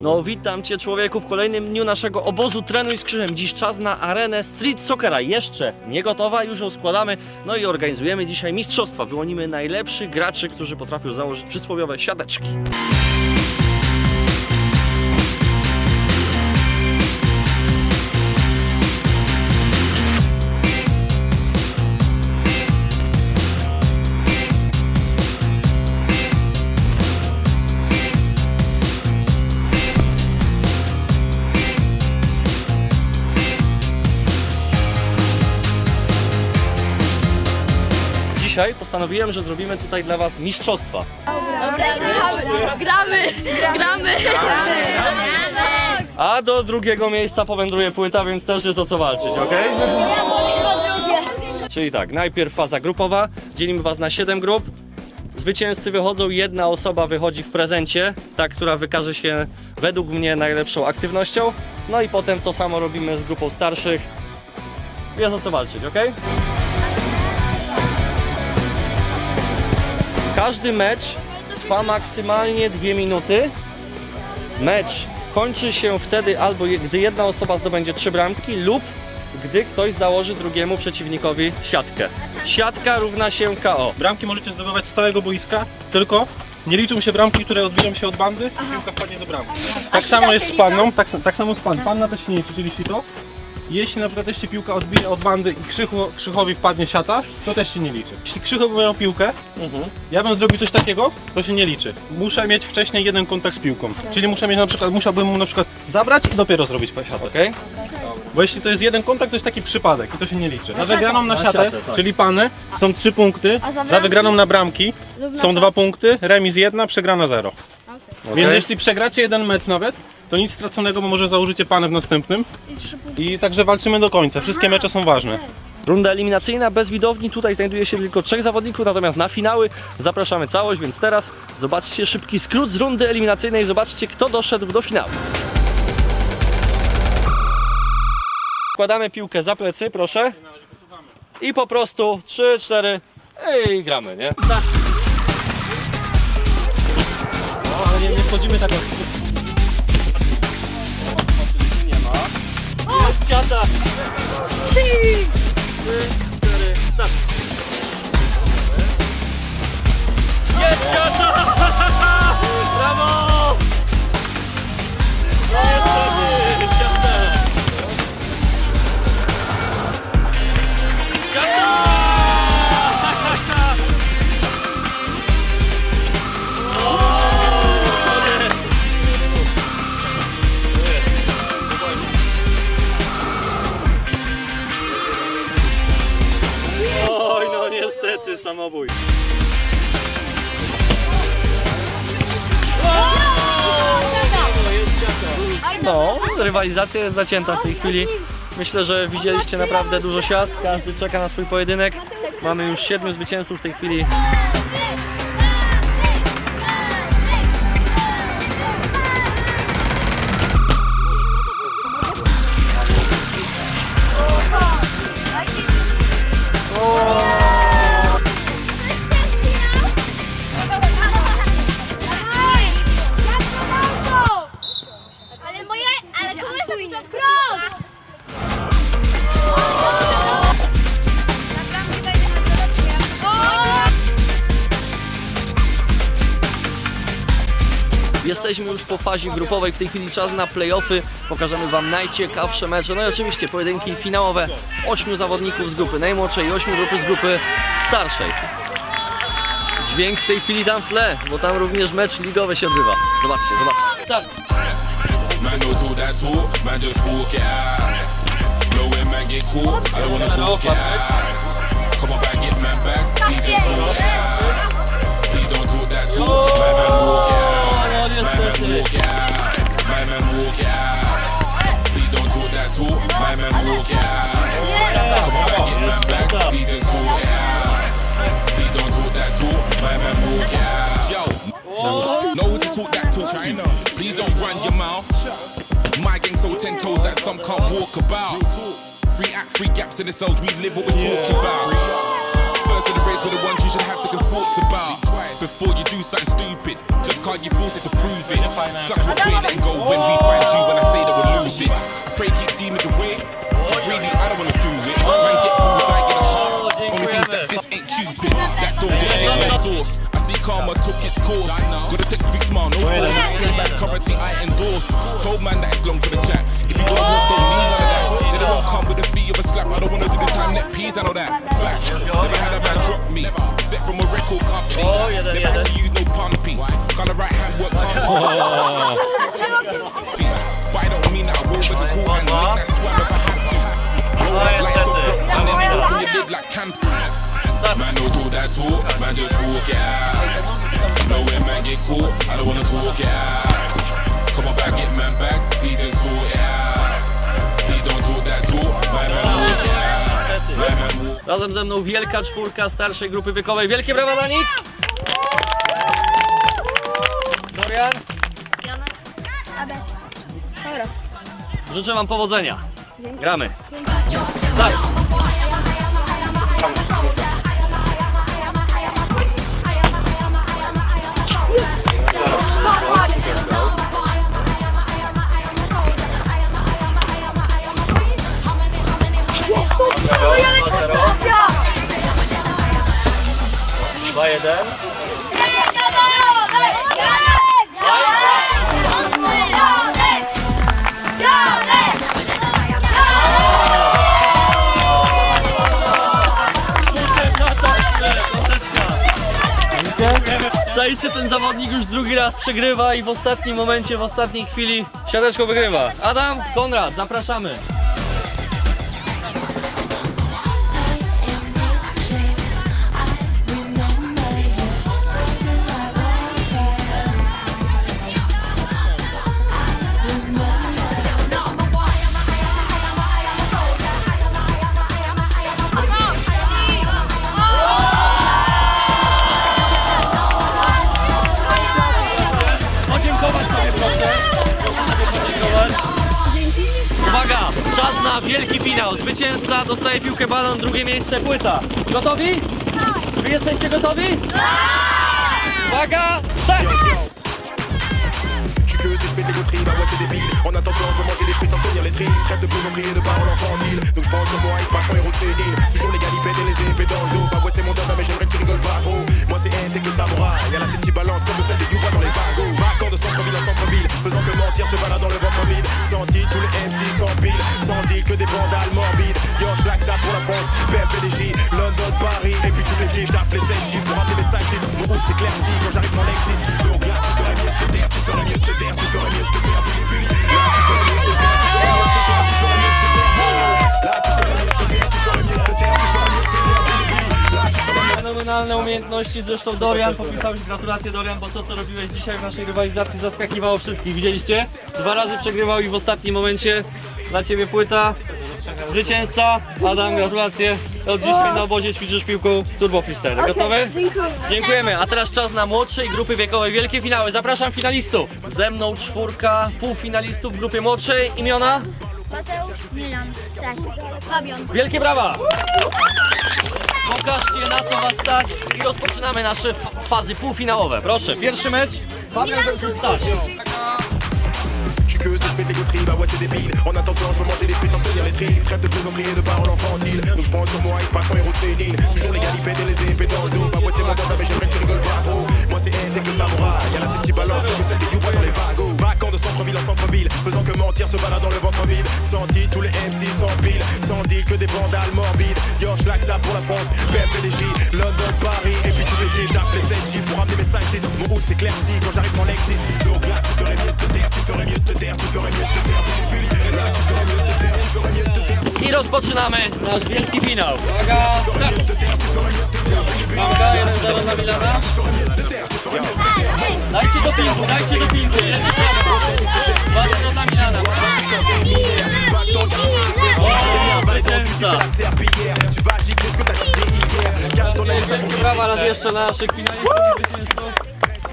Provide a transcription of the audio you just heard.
No witam cię człowieku w kolejnym dniu naszego obozu Trenuj z Krzyżem. Dziś czas na arenę Street Soccera. Jeszcze nie gotowa, już ją składamy. No i organizujemy dzisiaj mistrzostwa. Wyłonimy najlepszych graczy, którzy potrafią założyć przysłowiowe siateczki. Dzisiaj postanowiłem, że zrobimy tutaj dla was mistrzostwa. Gramy! Gramy! A do drugiego miejsca powędruje płyta, więc też jest o co walczyć, ok? Czyli tak, najpierw faza grupowa, dzielimy was na 7 grup. Zwycięzcy wychodzą, jedna osoba wychodzi w prezencie, ta, która wykaże się według mnie najlepszą aktywnością. No i potem to samo robimy z grupą starszych. Jest o co walczyć, ok? Każdy mecz trwa maksymalnie 2 minuty. Mecz kończy się wtedy albo gdy jedna osoba zdobędzie trzy bramki lub gdy ktoś założy drugiemu przeciwnikowi siatkę. Siatka równa się KO. Bramki możecie zdobywać z całego boiska, tylko nie liczą się bramki, które odbiją się od bandy i piłka wpadnie do bramki. Tak samo jest z panną, tak, tak samo z pan. Panna też się nie liczy, czyli jeśli to. Jeśli na przykład też się piłka odbije od bandy i krzychu, krzychowi wpadnie siata, to też się nie liczy. Jeśli krzychowi miał piłkę, Mhm. ja bym zrobił coś takiego, to się nie liczy. Muszę mieć wcześniej jeden kontakt z piłką. Czyli muszę mieć na przykład, musiałbym mu na przykład zabrać i dopiero zrobić siatę. Okej? Bo jeśli to jest jeden kontakt, to jest taki przypadek i to się nie liczy. Za wygraną na siatę, siatę, tak. czyli pany, są trzy punkty. Za bramki? wygraną na bramki są dwa punkty, remis jedna, przegrana zero. Więc jeśli przegracie jeden mecz nawet, to nic straconego, bo może założycie pany w następnym. I także walczymy do końca. Wszystkie mecze są ważne. Runda eliminacyjna bez widowni. Tutaj znajduje się tylko trzech zawodników, natomiast na finały zapraszamy całość, więc teraz zobaczcie szybki skrót z rundy eliminacyjnej. Zobaczcie, kto doszedł do finału. Wkładamy piłkę za plecy, proszę. I po prostu 3, 4 i gramy, nie? Samobój. No, rywalizacja jest zacięta w tej chwili. Myślę, że widzieliście naprawdę dużo siat. Każdy czeka na swój pojedynek. Mamy już siedmiu zwycięzców w tej chwili. Jesteśmy już po fazie grupowej, w tej chwili czas na playoffy. Pokażemy Wam najciekawsze mecze. No i oczywiście pojedynki finałowe. Ośmiu zawodników z grupy najmłodszej i ośmiu grupy z grupy starszej. Dźwięk w tej chwili tam w tle, bo tam również mecz ligowy się odbywa. Zobaczcie, zobaczcie. Tak. Come on back, get man back, please don't talk that my man walk it out. My man walk it out. My man walk it out. Please don't talk that talk, my man walk it out. Come on get man back, please just sort it out. Please don't talk that talk, my man walk it out. Yo, know who to talk that talk to. Please don't run your mouth. My gang so ten toes that some can't walk about. Free act, free gaps in the cells, we live what we're talking about. First of the race, we're the ones you should have second thoughts about. Before you do something stupid. Just can't you force it to prove it. Stuck with play letting go when we find you. When I say that we'll lose it. I pray keep demons away. But really, I don't wanna do it. Man, get balls, I get a heart. Only things that this ain't Cupid. That don't get no sauce. I see karma took its course. Got a text big smile, no force. Payback's currency I endorse. Told man that it's long for the chat. If you don't want, don't need none of that. Then it won't come with the fee of a slap. I don't wanna do the time net peas, I know that. Facts. Never had a man drop me. Set from a record company. Oh, yeah, Never had to use no pumping. Kinda right hand work comfy. But I don't mean that I will with the cool and make that swam if I have to. Roll up like soft blocks and then open your lid like can food. Man don't talk that talk, man just walk it out. Know when man get caught, I don't wanna talk it out. Come on back, get man back, please just sort it out. Please don't talk that talk, man man walk it out. Man man walk Razem ze mną wielka czwórka starszej grupy wiekowej. Wielkie brawa dla nich! Dorian, życzę wam powodzenia. Gramy. Tak. Dwa, jeden. Szajcie, ten zawodnik już drugi raz przegrywa i w ostatnim momencie, w ostatniej chwili siateczko wygrywa. Adam, Konrad, zapraszamy. Na wielki finał. Zwycięzca dostaje piłkę balon, drugie miejsce płyta. Gotowi? Wy jesteście gotowi? Uwaga, start! Que c'est fait des bah ouais c'est débile. En attendant je manger des frites sans tenir les trilles Trêve de plaisanterie et de paroles infantiles Donc je pense sur moi pas sans héros sénile Toujours les galipettes et les épées dans le dos. Bah ouais c'est mon dada mais j'aimerais que tu rigoles pas trop. Moi c'est haine, t'es que samouraï Y'a la tête qui balance comme celle des Yuba dans les wagons. Vacances de centre-ville en centre-ville. Faisant que mentir se balade dans le ventre vide. Senti tous les MC vandales morbides Yo je ça pour la France London, Paris Et puis les les 7 chiffres Pour rappeler mes 5 chiffres Mon quand j'arrive dans l'exit Donc là tu ferais mieux de te taire Tu ferais mieux de te taire Tu ferais mieux de te Fenomenalne umiejętności, zresztą Dorian, popisałeś gratulacje Dorian, bo to co robiłeś dzisiaj w naszej rywalizacji zaskakiwało wszystkich, widzieliście? Dwa razy przegrywał i w ostatnim momencie dla Ciebie płyta. Zwycięzca, Adam, gratulacje. Od dzisiaj na obozie ćwiczysz piłką Turbo Freestyle. Gotowy? Dziękujemy. A teraz czas na młodszej grupy wiekowej. Wielkie finały. Zapraszam finalistów. Ze mną czwórka półfinalistów w grupie młodszej. Imiona? Mateusz, Milan, tak, Fabian. Wielkie brawa! Pokażcie na co was stać i rozpoczynamy nasze f- fazy półfinałowe. Proszę, pierwszy mecz. Fabian versus Stać. Je que c'est fait des bah ouais c'est débile. En attendant je peux manger des sans tenir les trilles Trêve de plaisanterie et de paroles infantiles. Donc je pense sur moi et pas sans héros sénile Toujours les galipettes et les épées dans le dos. Bah c'est mon dada mais j'aimerais que tu rigoles pas trop. Moi c'est haine, que samouraï Y'a la tête qui balance comme celle des dans les wagons. Vacances de centre-ville en centre-ville. Faisant que mentir se balade dans le ventre vide Senti tous les MC pile. Sans deal que des vandales morbides. Yo je ça pour la France. PFPDJ, London, Paris. Et puis tous les J, je tape les 7 chiffres Pour rappeler mes 5 titres Mon route s'éclaircit quand j'arrive dans l'exit Donc là tu ferais mieux de te taire Tu ferais mieux de te taire I rozpoczynamy nasz wielki finał. Uwaga, start. Piłka 1-0 dla Milana. Dajcie do pingu, dajcie do pingu. 2-0 dla Milana. O, Wielkie brawa raz jeszcze dla naszych finalistów.